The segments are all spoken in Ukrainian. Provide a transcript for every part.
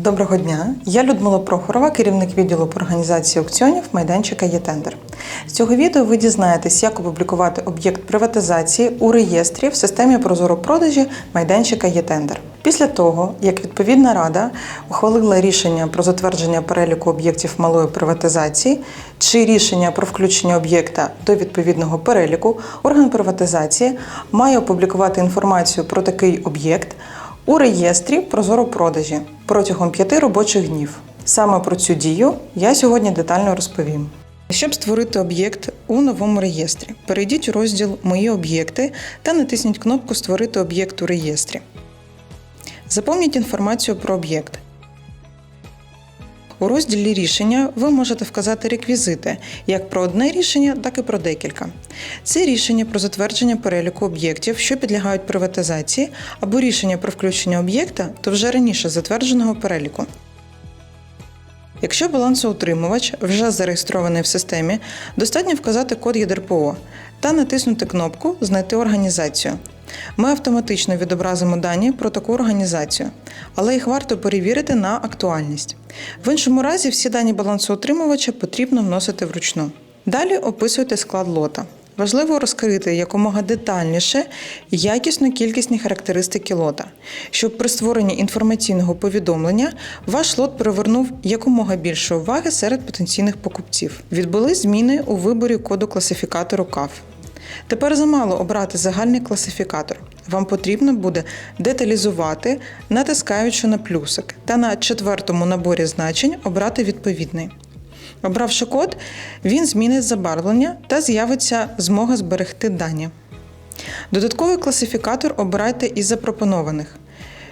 Доброго дня, я Людмила Прохорова, керівник відділу по організації аукціонів майданчика «Єтендер». З цього відео ви дізнаєтесь, як опублікувати об'єкт приватизації у реєстрі в системі Прозоро продажі майданчика «Єтендер». Після того, як відповідна рада ухвалила рішення про затвердження переліку об'єктів малої приватизації чи рішення про включення об'єкта до відповідного переліку, орган приватизації має опублікувати інформацію про такий об'єкт у реєстрі Прозоро продажі протягом п'яти робочих днів. Саме про цю дію я сьогодні детально розповім. Щоб створити об'єкт у новому реєстрі, перейдіть у розділ Мої об'єкти та натисніть кнопку Створити об'єкт у реєстрі. Заповніть інформацію про об'єкт. У розділі рішення ви можете вказати реквізити як про одне рішення, так і про декілька. Це рішення про затвердження переліку об'єктів, що підлягають приватизації, або рішення про включення об'єкта до вже раніше затвердженого переліку. Якщо балансоутримувач вже зареєстрований в системі, достатньо вказати код ЄДРПО та натиснути кнопку Знайти організацію. Ми автоматично відобразимо дані про таку організацію, але їх варто перевірити на актуальність. В іншому разі всі дані балансоутримувача потрібно вносити вручну. Далі описуйте склад лота. Важливо розкрити якомога детальніше якісну кількісні характеристики лота, щоб при створенні інформаційного повідомлення ваш лот привернув якомога більше уваги серед потенційних покупців. Відбули зміни у виборі коду класифікатору КАФ. Тепер замало обрати загальний класифікатор. Вам потрібно буде деталізувати, натискаючи на плюсик, та на четвертому наборі значень обрати відповідний. Обравши код, він змінить забарвлення та з'явиться змога зберегти дані. Додатковий класифікатор обирайте із запропонованих,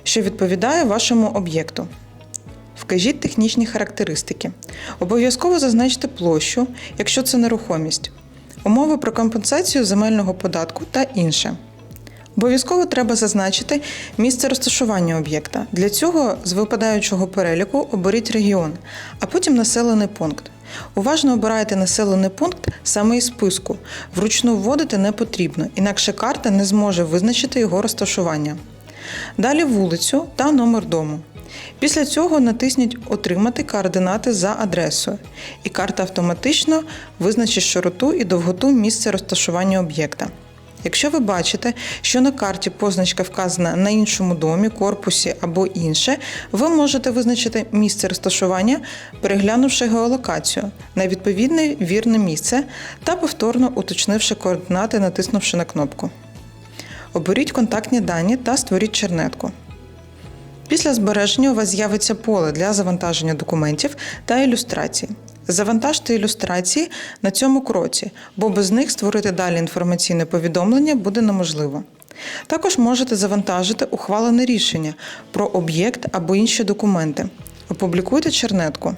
що відповідає вашому об'єкту. Вкажіть технічні характеристики. Обов'язково зазначте площу, якщо це нерухомість, умови про компенсацію земельного податку та інше. Обов'язково треба зазначити місце розташування об'єкта. Для цього з випадаючого переліку оберіть регіон, а потім населений пункт. Уважно обирайте населений пункт саме із списку. Вручну вводити не потрібно, інакше карта не зможе визначити його розташування. Далі вулицю та номер дому. Після цього натисніть Отримати координати за адресою, і карта автоматично визначить широту і довготу місця розташування об'єкта. Якщо ви бачите, що на карті позначка вказана на іншому домі, корпусі або інше, ви можете визначити місце розташування, переглянувши геолокацію на відповідне вірне місце та повторно уточнивши координати, натиснувши на кнопку. Оберіть контактні дані та створіть чернетку. Після збереження у вас з'явиться поле для завантаження документів та ілюстрацій. Завантажте ілюстрації на цьому кроці, бо без них створити далі інформаційне повідомлення буде неможливо. Також можете завантажити ухвалене рішення про об'єкт або інші документи. Опублікуйте чернетку.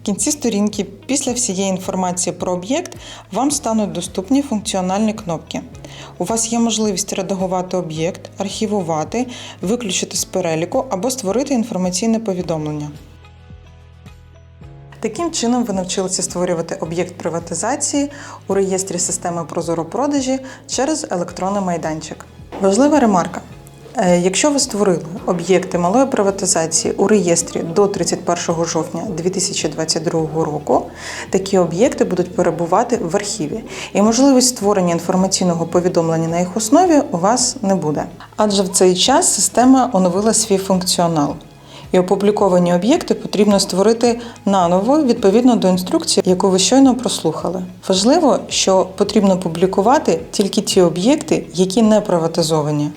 В кінці сторінки після всієї інформації про об'єкт вам стануть доступні функціональні кнопки. У вас є можливість редагувати об'єкт, архівувати, виключити з переліку або створити інформаційне повідомлення. Таким чином ви навчилися створювати об'єкт приватизації у реєстрі системи Прозоро продажі через електронний майданчик. Важлива ремарка. Е, Якщо ви створили об'єкти малої приватизації у реєстрі до 31 жовтня 2022 року, такі об'єкти будуть перебувати в архіві, і можливість створення інформаційного повідомлення на їх основі у вас не буде. Адже в цей час система оновила свій функціонал. І опубліковані об'єкти потрібно створити наново відповідно до інструкції, яку ви щойно прослухали. Важливо, що потрібно публікувати тільки ті об'єкти, які не приватизовані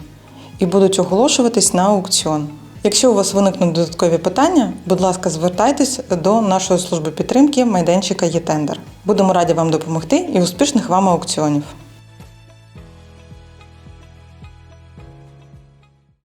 і будуть оголошуватись на аукціон. Якщо у вас виникнуть додаткові питання, будь ласка, звертайтесь до нашої служби підтримки майданчика «Єтендер». Будемо раді вам допомогти і успішних вам аукціонів.